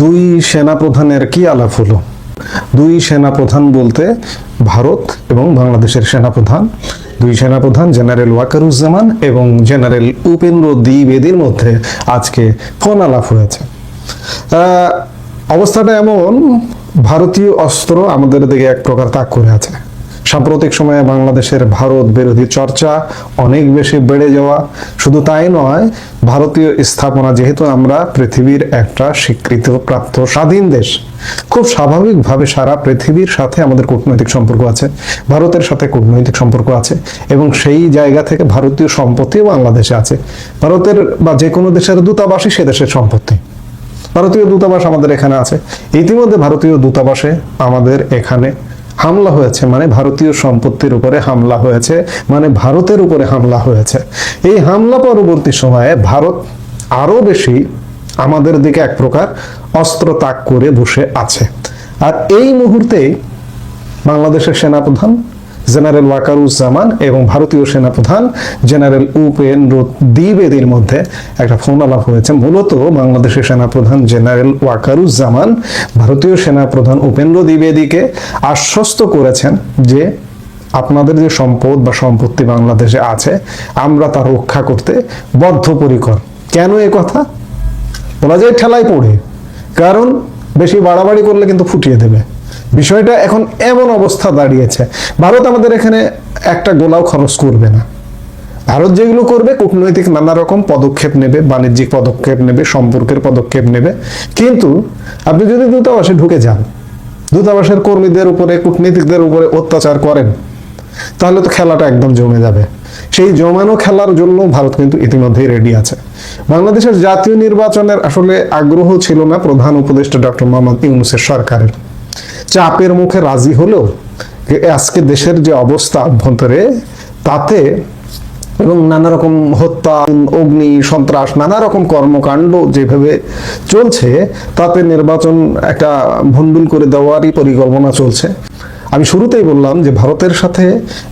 দুই সেনাপ্রধানের কি আলাপ হলো? দুই সেনাপ্রধান বলতে ভারত এবং বাংলাদেশের সেনাপ্রধান, দুই সেনাপ্রধান জেনারেল ওয়াকারুজ্জামান এবং জেনারেল উপেন্দ্র দ্বিবেদীর মধ্যে আজকে ফোন আলাপ হয়েছে? অবস্থাটা এমন, ভারতীয় অস্ত্র আমাদের দিকে এক প্রকার তাক করে আছে। সাম্প্রতিক সময়ে বাংলাদেশের ভারত বিরোধী চর্চা অনেক বেশি বেড়ে যাওয়া। শুধু তাই নয়, ভারতীয় স্থাপনা যেহেতু আমরা পৃথিবীর একটা স্বীকৃত প্রাপ্ত স্বাধীন দেশ, খুব স্বাভাবিকভাবে সারা পৃথিবীর সাথে আমাদের কূটনৈতিক সম্পর্ক আছে, ভারতের সাথে কূটনৈতিক সম্পর্ক আছে এবং সেই জায়গা থেকে ভারতীয় সম্পত্তিও বাংলাদেশে আছে। ভারতের বা যে কোনো দেশের দূতাবাসই সে দেশের সম্পত্তি। ভারতীয় দূতাবাস আমাদের এখানে আছে। ইতিমধ্যে ভারতীয় দূতাবাসে আমাদের এখানে হামলা হয়েছে মানে ভারতীয় সম্পত্তির উপরে হামলা হয়েছে মানে ভারতের উপরে হামলা হয়েছে। এই হামলা পরবর্তী সময়ে ভারত আরও বেশি আমাদের দিকে এক প্রকার অস্ত্র তাক করে বসে আছে। আর এই মুহূর্তে বাংলাদেশের সেনাপ্রধান জেনারেল ওয়াকারুজ্জামান এবং ভারতীয় সেনাপ্রধান জেনারেল উপেন্দ্র দ্বিবেদীর মধ্যে একটা ফোন আলাপ হয়েছে। মূলত বাংলাদেশের সেনাপ্রধান জেনারেল ওয়াকারুজ্জামান ভারতীয় সেনাপ্রধান উপেন্দ্র দ্বিবেদীকে আশ্বস্ত করেছেন যে আপনাদের যে সম্পদ বা সম্পত্তি বাংলাদেশে আছে, আমরা তা রক্ষা করতে বদ্ধপরিকর। কেন এ কথা? বলা যায় ঠেলায় পড়ে। কারণ বেশি বাড়াবাড়ি করলে কিন্তু ফুটিয়ে দেবে। বিষয়টা এখন এমন অবস্থা দাঁড়িয়েছে। ভারত আমাদের এখানে একটা গোলাও খরচ করবে না। ভারত যেগুলো করবে, কূটনৈতিক নানা রকম পদক্ষেপ নেবে, বাণিজ্যিক পদক্ষেপ নেবে, সম্পর্কের পদক্ষেপ নেবে। কিন্তু আপনি যদি দূতাবাসে ঢুকে যান, দূতাবাসের কর্মীদের উপরে, কূটনীতিকদের উপরে অত্যাচার করেন, তাহলে তো খেলাটা একদম জমে যাবে। সেই জমানো খেলার জন্য ভারত কিন্তু ইতিমধ্যেই রেডি আছে। বাংলাদেশের জাতীয় নির্বাচনের আসলে আগ্রহ ছিল না প্রধান উপদেষ্টা ডক্টর মোহাম্মদ ইউনুসের সরকারের। চাপের মুখে রাজি হলেও আজকে দেশের যে অবস্থা অভ্যন্তরে, তাতে এবং নানা রকম হত্যা, অগ্নি, সন্ত্রাস, নানা রকম কর্মকাণ্ড যেভাবে চলছে, তাতে নির্বাচন একটা ভন্ডুল করে দেওয়ারই পরিকল্পনা চলছে। আমি শুরুতেই বললাম যে ভারতের সাথে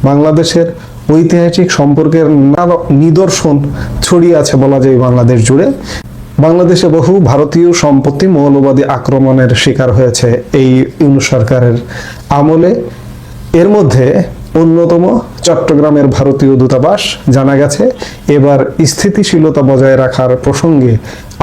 বাংলাদেশের ঐতিহাসিক সম্পর্কের নানা নিদর্শন ছড়িয়ে আছে বলা যায় বাংলাদেশ জুড়ে। বাংলাদেশে বহু ভারতীয় সম্পত্তি মৌলবাদী আক্রমণের শিকার হয়েছে এই ইউনূস সরকারের আমলে। এর মধ্যে অন্যতম চট্টগ্রামের ভারতীয় দূতাবাস জানা গেছে, এবার স্থিতিশীলতা বজায় রাখার প্রসঙ্গে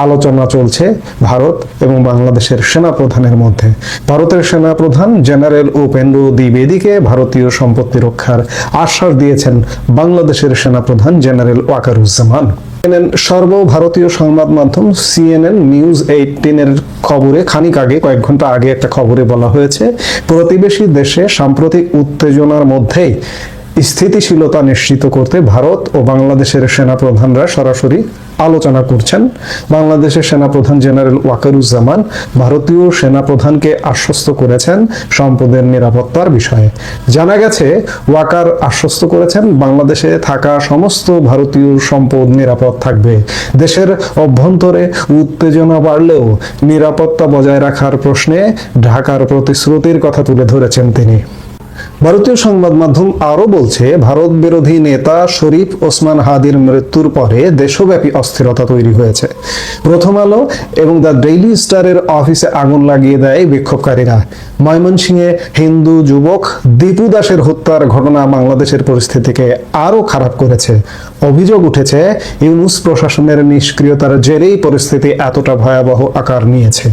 আলোচনা চলছে ভারত এবং বাংলাদেশের সেনাপ্রধানের মধ্যে। ভারতের সেনাপ্রধান জেনারেল উপেন্দ্র দ্বিবেদীকে ভারতীয় সম্পত্তি রক্ষার আশ্বাস দিয়েছেন বাংলাদেশের সেনাপ্রধান জেনারেল ওয়াকারুজ্জামান। CNN সর্বভারতীয় সংবাদ মাধ্যম সিএনএন নিউজ এইটিনের খবরে খানিক আগে, কয়েক ঘণ্টা আগে একটা খবরে বলা হয়েছে, প্রতিবেশী দেশে সাম্প্রতিক উত্তেজনার মধ্যেই স্থিতিশীলতা নিশ্চিত করতে ভারত ও বাংলাদেশের সেনাপ্রধানরা সরাসরি আলোচনা করছেন। বাংলাদেশের সেনাপ্রধান জেনারেল ওয়াকারুজ্জামান ভারতীয় সেনাপ্রধানকে আশ্বস্ত করেছেন সম্পদের নিরাপত্তার বিষয়ে। জানা গেছে, ওয়াকার আশ্বস্ত করেছেন, বাংলাদেশে থাকা সমস্ত ভারতীয় সম্পদ নিরাপদ থাকবে। দেশের অভ্যন্তরে উত্তেজনা বাড়লেও নিরাপত্তা বজায় রাখার প্রশ্নে ঢাকার প্রতিশ্রুতির কথা তুলে ধরেছেন তিনি। ভারতীয় সংবাদ মাধ্যম আরও বলছে, ভারত বিরোধী নেতা শরীফ ওসমান হাদির মৃত্যুর পরে দেশব্যাপী অস্থিরতা তৈরি হয়েছে। প্রথম আলো এবং দ্য ডেইলি স্টারের অফিসে আগুন লাগিয়ে দেয় বিক্ষোভকারীরা। ময়মনসিংহে হিন্দু যুবক দীপু দাসের হত্যার ঘটনা বাংলাদেশের পরিস্থিতিকে আরও খারাপ করেছে। অভিযোগ উঠেছে, ইউনুস প্রশাসনের নিষ্ক্রিয়তার জেরেই পরিস্থিতি এতটা ভয়াবহ আকার নিয়েছে।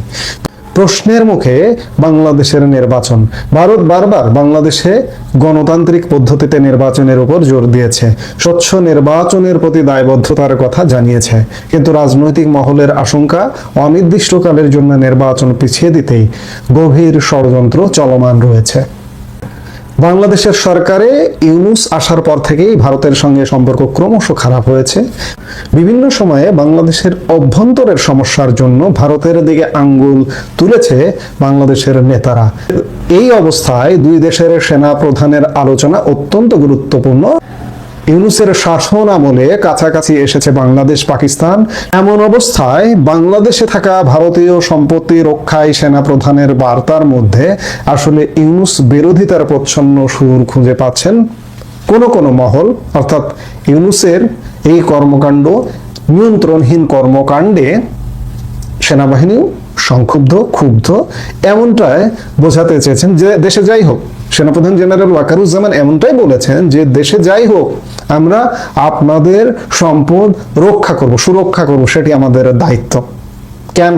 প্রশ্নের মুখে বাংলাদেশের নির্বাচন। ভারত বারবার বাংলাদেশে গণতান্ত্রিক পদ্ধতিতে নির্বাচনের উপর জোর দিয়েছে। স্বচ্ছ নির্বাচনের প্রতি দায়বদ্ধতার কথা জানিয়েছে। কিন্তু রাজনৈতিক মহলের আশঙ্কা অনির্দিষ্টকালের জন্য নির্বাচন পিছিয়ে দিতেই গভীর ষড়যন্ত্র চলমান রয়েছে। বাংলাদেশের সরকারে ইউনুস আসার পর থেকেই ভারতের সঙ্গে সম্পর্ক ক্রমশ খারাপ হয়েছে। বিভিন্ন সময়ে বাংলাদেশের অভ্যন্তরের সমস্যার জন্য ভারতের দিকে আঙ্গুল তুলেছে বাংলাদেশের নেতারা। এই অবস্থায় দুই দেশের সেনা প্রধানের আলোচনা অত্যন্ত গুরুত্বপূর্ণ। ইউনুসের শাসন আমলে কাছাকাছি এসেছে বাংলাদেশ, পাকিস্তান। এমন অবস্থায় বাংলাদেশে থাকা ভারতীয় সম্পত্তি রক্ষায় সেনাপ্রধানের বার্তার মধ্যে আসলে ইউনুস বিরোধিতার প্রচ্ছন্ন সুর খুঁজে পাচ্ছেন কোন কোন মহল। অর্থাৎ ইউনুসের এই কর্মকাণ্ড নিয়ন্ত্রণহীন কর্মকাণ্ডে সেনাবাহিনীও সংক্ষুব্ধ, ক্ষুব্ধ, এমনটাই বোঝাতে চেয়েছেন যে দেশে যাই হোক, সেনাপ্রধান জেনারেল ওয়াকারুজ্জামান এমনটাই বলেছেন যে দেশে যাই হোক, আমরা আপনাদের সম্পদ রক্ষা করব, সুরক্ষা করব, সেটি আমাদের দায়িত্ব। কেন?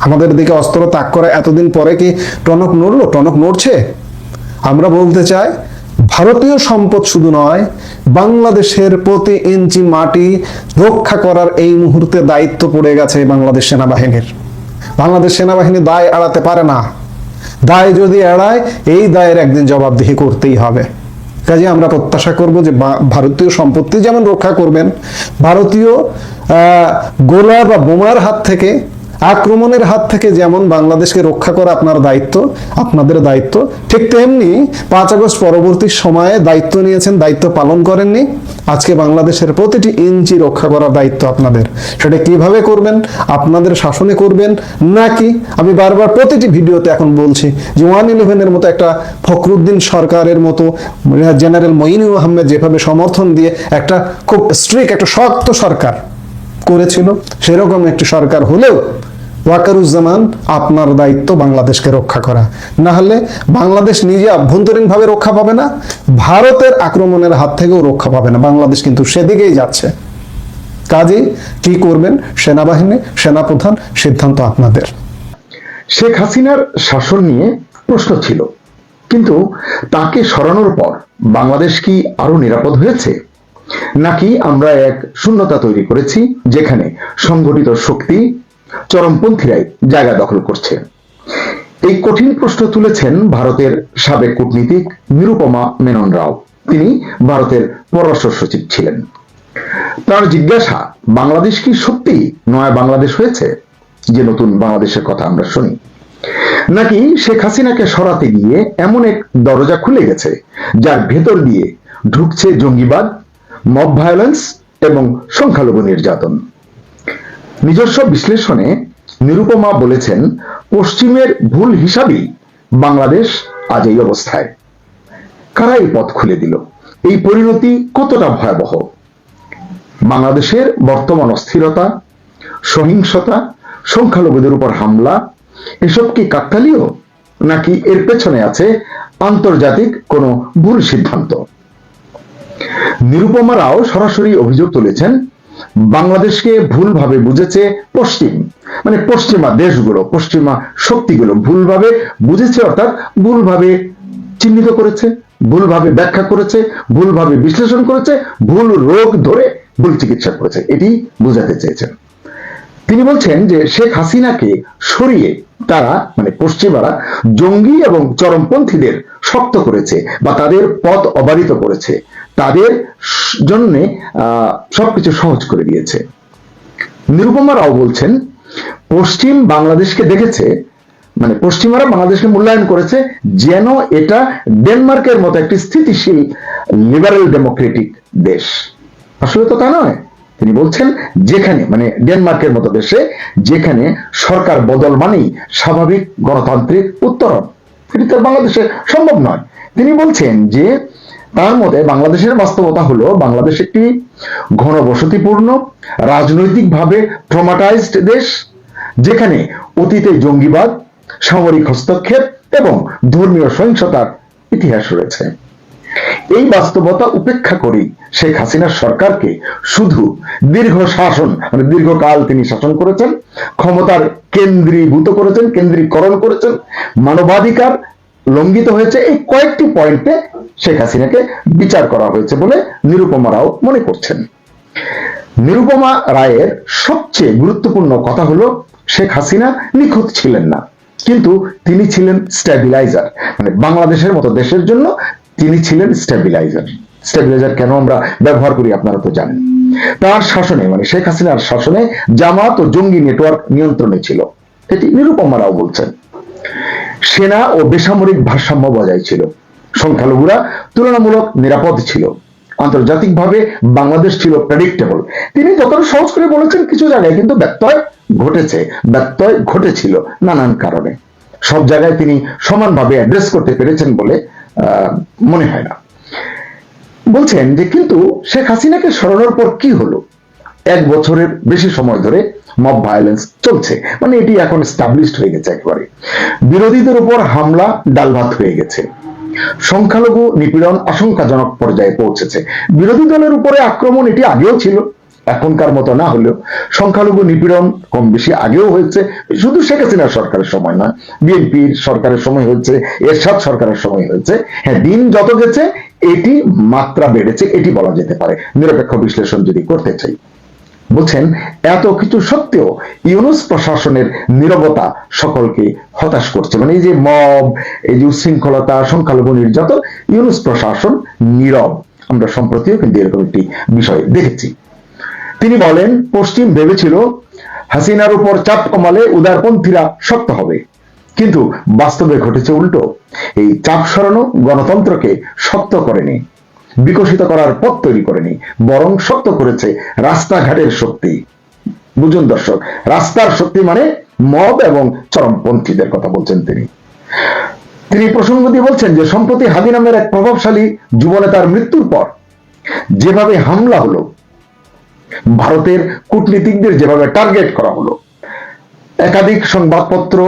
আমাদের দিকে অস্ত্র তাক করা এতদিন পরে কি টনক নড়লো? টনক নড়ছে? আমরা বলতে চাই, ভারতীয় সম্পদ শুধু নয়, বাংলাদেশের প্রতি ইঞ্চি মাটি রক্ষা করার এই মুহূর্তে দায়িত্ব পড়ে গেছে বাংলাদেশ সেনাবাহিনীর। বাংলাদেশ সেনাবাহিনী দায় এড়াতে পারে না। দায় যদি এড়ায়, এই দায়ের একদিন জবাবদিহি করতেই হবে। কাজে আমরা প্রত্যাশা করব যে ভারতীয় সম্পত্তি যেমন রক্ষা করবেন, ভারতীয় গোলা বা বোমার হাত থেকে, আক্রমণের হাত থেকে যেমন বাংলাদেশকে রক্ষা করা আপনার দায়িত্ব, আপনাদের দায়িত্ব, ঠিক তেমনি পাঁচ আগস্ট পরবর্তী সময়ে দায়িত্ব নিয়েছেন, দায়িত্ব পালন করেননি। আজকে বাংলাদেশের প্রতিটি ইঞ্চি রক্ষা করার দায়িত্ব আপনাদের। সেটা কীভাবে করবেন, আপনাদের শাসনে করবেন, নাকি আমি বারবার প্রতিটি ভিডিওতে এখন বলছি যে ওয়ান ইলেভেনের মতো একটা ফখরুদ্দিন সরকারের মতো জেনারেল মঈনুল আহমেদ যেভাবে সমর্থন দিয়ে একটা খুব স্ট্রিক একটা শক্ত সরকার করেছিল, সেরকম একটি সরকার হলেও ওয়াকারুজ্জামান, আপনার দায়িত্ব বাংলাদেশকে রক্ষা করা। না হলে বাংলাদেশ নিজে আভ্যন্তরীণভাবে রক্ষা পাবে না, ভারতের আক্রমণের হাত থেকেও রক্ষা পাবে না। বাংলাদেশ কিন্তু সেদিকেই যাচ্ছে। কাজেই কি করবেন? সেনাবাহিনী, সেনাপ্রধান, সিদ্ধান্ত আপনাদের। শেখ হাসিনার শাসন নিয়ে প্রশ্ন ছিল। কিন্তু তাকে সরানোর পর বাংলাদেশ কি আরও নিরাপদ হয়েছে? নাকি আমরা এক শূন্যতা তৈরি করেছি, যেখানে সংগঠিত শক্তি চরমপন্থীরাই জায়গা দখল করছে। এই কঠিন প্রশ্ন তুলেছেন ভারতের সাবেক কূটনীতিক নিরুপমা মেনন রাও। তিনি ভারতের পররাষ্ট্র সচিব ছিলেন। তার জিজ্ঞাসা, বাংলাদেশ কি সত্যি নয়া বাংলাদেশ হয়েছে? যে নতুন বাংলাদেশের কথা আমরা শুনি। নাকি শেখ হাসিনাকে সরাতে গিয়ে এমন এক দরজা খুলে গেছে, যার ভেতর দিয়ে ঢুকছে জঙ্গিবাদ, মব ভায়োলেন্স এবং সংখ্যালঘু নির্যাতন? নিজস্ব বিশ্লেষণে নিরুপমা বলেছেন, পশ্চিমের ভুল হিসাবেই বাংলাদেশ আজ এই অবস্থায়। কারা এই পথ খুলে দিল? এই পরিণতি কতটা ভয়াবহ? বাংলাদেশের বর্তমান অস্থিরতা, সহিংসতা, সংখ্যালঘুদের উপর হামলা, এসব কি কাকতালীয়? নাকি এর পেছনে আছে আন্তর্জাতিক কোনো ভুল সিদ্ধান্ত? নিরুপমা রাও সরাসরি অভিযোগ তুলেছেন বাংলাদেশকে ভুলভাবে বুঝেছে পশ্চিম মানে পশ্চিমা দেশগুলো, পশ্চিমা শক্তিগুলো ভুলভাবে বুঝেছে অর্থাৎ ভুলভাবে চিহ্নিত করেছে, ভুলভাবে ব্যাখ্যা করেছে, ভুলভাবে বিশ্লেষণ করেছে, ভুল রোগ ধরে ভুল চিকিৎসা করেছে। এটি বোঝাতে চেয়েছেন। তিনি বলছেন যে শেখ হাসিনাকে সরিয়ে তারা মানে পশ্চিমারা, জঙ্গি এবং চরমপন্থীদের শক্ত করেছে বা তাদের পথ অবারিত করেছে। তাদের জন্য সবকিছু সহজ করে দিয়েছে। নিরুপমা রাও বলছেন, পশ্চিম বাংলাদেশকে দেখেছে মানে পশ্চিমারা বাংলাদেশকে মূল্যায়ন করেছে যেন এটা ডেনমার্কের মতো একটি স্থিতিশীল লিবারেল ডেমোক্রেটিক দেশ। আসলে তো তা নয়। তিনি বলছেন, যেখানে মানে ডেনমার্কের মতো দেশে, যেখানে সরকার বদল মানেই স্বাভাবিক গণতান্ত্রিক উত্তরণ। এটি তো বাংলাদেশে সম্ভব নয়। তিনি বলছেন যে তার মতে বাংলাদেশের বাস্তবতা হলো, বাংলাদেশ একটি ঘনবসতিপূর্ণ, রাজনৈতিকভাবে ট্রমাটাইজড দেশ, যেখানে অতীতে জঙ্গিবাদ, সামরিক হস্তক্ষেপ এবং ধর্মীয় সহিংসতার ইতিহাস রয়েছে। এই বাস্তবতা উপেক্ষা করেই শেখ হাসিনার সরকারকে শুধু দীর্ঘ শাসন মানে দীর্ঘকাল তিনি শাসন করেছেন, ক্ষমতার কেন্দ্রীভূত করেছেন, কেন্দ্রীকরণ করেছেন, মানবাধিকার লঙ্ঘিত হয়েছে। এই কয়েকটি পয়েন্টে শেখ হাসিনাকে বিচার করা হয়েছে বলে নিরুপমা রাও মনে করছেন। নিরুপমা রায়ের সবচেয়ে গুরুত্বপূর্ণ কথা হলো, শেখ হাসিনা নিখুঁত ছিলেন না। কিন্তু তিনি ছিলেন স্ট্যাবিলাইজার। মানে বাংলাদেশের মতো দেশের জন্য তিনি ছিলেন স্ট্যাবিলাইজার। স্ট্যাবিলাইজার কেন আমরা ব্যবহার করি আপনারা তো জানেন। তার শাসনে মানে শেখ হাসিনার শাসনে জামাত ও জঙ্গি নেটওয়ার্ক নিয়ন্ত্রণে ছিল। এটি নিরুপমা রাও বলছেন। সেনা ও বেসামরিক ভারসাম্য বজায় ছিল। সংখ্যালঘুরা তুলনামূলক নিরাপদ ছিল। আন্তর্জাতিকভাবে বাংলাদেশ ছিল প্রেডিক্টেবল তিনি যতটা সহজ করে বলেছেন কিছু জায়গায় কিন্তু ব্যত্যয় ঘটেছে, ব্যত্যয় ঘটেছিল নানান কারণে। সব জায়গায় তিনি সমানভাবে অ্যাড্রেস করতে পেরেছেন বলে মনে হয় না। বলছেন যে কিন্তু শেখ হাসিনাকে সরানোর পর কি হলো? এক বছরের বেশি সময় ধরে মব ভায়োলেন্স চলছে। মানে এটি এখন স্টাবলিশড হয়ে গেছে একেবারে। বিরোধীদের উপর হামলা, ডালভাত হয়ে গেছে। সংখ্যালঘু নিপীড়ন আশঙ্কাজনক পর্যায়ে পৌঁছেছে। বিরোধী দলের উপরে আক্রমণ এটি আগেও ছিল, এখনকার মতো না হলেও। সংখ্যালঘু নিপীড়ন কম বেশি আগেও হয়েছে। শুধু শেখ হাসিনার সরকারের সময় না বিএনপির সরকারের সময় হয়েছে, এরশাদ সরকারের সময় হয়েছে। হ্যাঁ দিন যত গেছে, এটি মাত্রা বেড়েছে, এটি বলা যেতে পারে। নিরপেক্ষ বিশ্লেষণ যদি করতে চাই। বলছেন, এত কিছু সত্ত্বেও ইউনুস প্রশাসনের নীরবতা সকলকে হতাশ করছে। মানে এই যে মব, এই যে উশৃঙ্খলতা সংখ্যালঘু নির্যাতন, ইউনুস প্রশাসন নীরব। আমরা সম্প্রতিও কিন্তু এরকম একটি বিষয় দেখেছি। তিনি বলেন, পশ্চিম ভেবেছিল হাসিনার উপর চাপ কমালে উদারপন্থীরা শক্ত হবে। কিন্তু বাস্তবে ঘটেছে উল্টো। এই চাপ সরানো গণতন্ত্রকে শক্ত করেনি। বিকশিত করার পথ তৈরি করেনি, বরং শক্ত করেছে রাস্তাঘাটের শক্তি। বুঝুন দর্শক, রাস্তার শক্তি মানে মব এবং চরমপন্থীদের কথা বলছেন তিনি। তিনি প্রসঙ্গ দিয়ে বলছেন যে, সম্প্রতি হাদি নামের এক প্রভাবশালী যুবনেতার মৃত্যুর পর যেভাবে হামলা হলো, ভারতের কূটনীতিকদের যেভাবে টার্গেট করা হলো, একাধিক সংবাদপত্র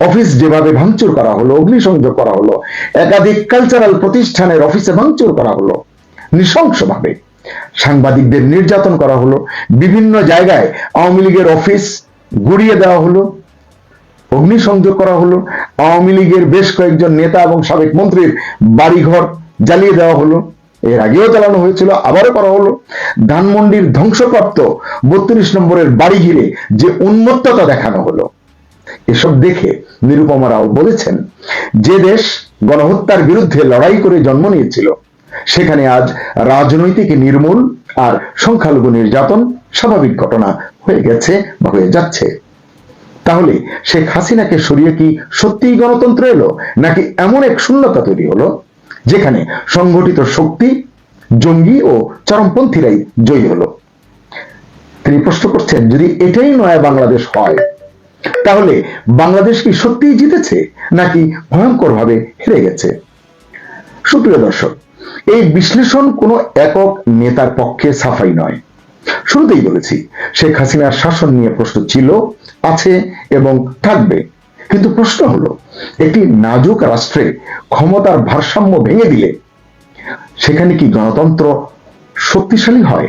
অফিস যেভাবে ভাঙচুর করা হলো, অগ্নিসংযোগ করা হলো, একাধিক কালচারাল প্রতিষ্ঠানের অফিসে ভাঙচুর করা হলো, নৃশংসভাবে। সাংবাদিকদের নির্যাতন করা হলো, বিভিন্ন জায়গায় আওয়ামী লীগের অফিস গুড়িয়ে দেওয়া হলো, অগ্নিসংযোগ করা হলো, আওয়ামী লীগের বেশ কয়েকজন নেতা এবং সাবেক মন্ত্রীর বাড়িঘর জ্বালিয়ে দেওয়া হলো, এর আগেও চালানো হয়েছিল, আবারও করা হলো। ধানমন্ডির ধ্বংসপ্রাপ্ত বত্রিশ নম্বরের বাড়ি ঘিরে যে উন্মত্ততা দেখানো হলো এসব দেখে নিরুপমা রাও বলেছেন, যে দেশ গণহত্যার বিরুদ্ধে লড়াই করে জন্ম নিয়েছিল, সেখানে আজ রাজনৈতিক নির্মূল আর সংখ্যালঘু নির্যাতন স্বাভাবিক ঘটনা হয়ে গেছে বা হয়ে যাচ্ছে। তাহলে শেখ হাসিনাকে সরিয়ে কি সত্যিই গণতন্ত্র এলো, নাকি এমন এক শূন্যতা তৈরি হলো, যেখানে সংগঠিত শক্তি, জঙ্গি ও চরমপন্থীরাই জয়ী হলো? তিনি প্রশ্ন করছেন, যদি এটাই নয় বাংলাদেশ হয় তাহলে বাংলাদেশ কি সত্যিই জিতেছে, নাকি ভয়ঙ্কর ভাবে হেরে গেছে? সুপ্রিয় দর্শক, এই বিশ্লেষণ কোনো একক নেতার পক্ষে সাফাই নয়। শুরুতেই বলেছি, শেখ হাসিনার শাসন নিয়ে প্রশ্ন ছিল, আছে এবং থাকবে। কিন্তু প্রশ্ন হলো, একটি নাজুক রাষ্ট্রে ক্ষমতার ভারসাম্য ভেঙে দিলে সেখানে কি গণতন্ত্র শক্তিশালী হয়?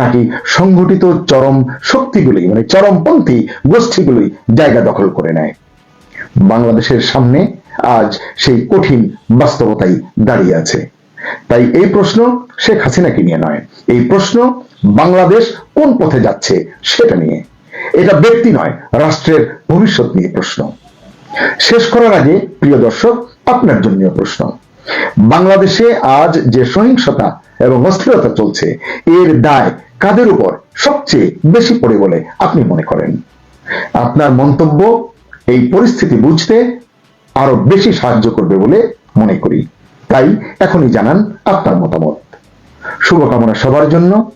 নাকি সংগঠিত চরম শক্তিগুলি মানে চরমপন্থী গোষ্ঠীগুলি জায়গা দখল করে নেয়। বাংলাদেশের সামনে আজ সেই কঠিন বাস্তবতাই দাঁড়িয়ে আছে। তাই এই প্রশ্ন শেখ হাসিনাকে নিয়ে নয়, এই প্রশ্ন বাংলাদেশ কোন পথে যাচ্ছে সেটা নিয়ে। এটা ব্যক্তি নয়, রাষ্ট্রের ভবিষ্যৎ নিয়ে প্রশ্ন। শেষ করার আগে, প্রিয় দর্শক, আপনার জন্য প্রশ্ন। বাংলাদেশে আজ যে সহিংসতা এবং অস্থিরতা চলছে, এর দায় কাদের উপর সবচেয়ে বেশি পড়ে বলে আপনি মনে করেন? আপনার মন্তব্য এই পরিস্থিতি বুঝতে আরও বেশি সাহায্য করবে বলে মনে করি। তাই এখনই জানান আপনার মতামত। শুভকামনা সবার জন্য।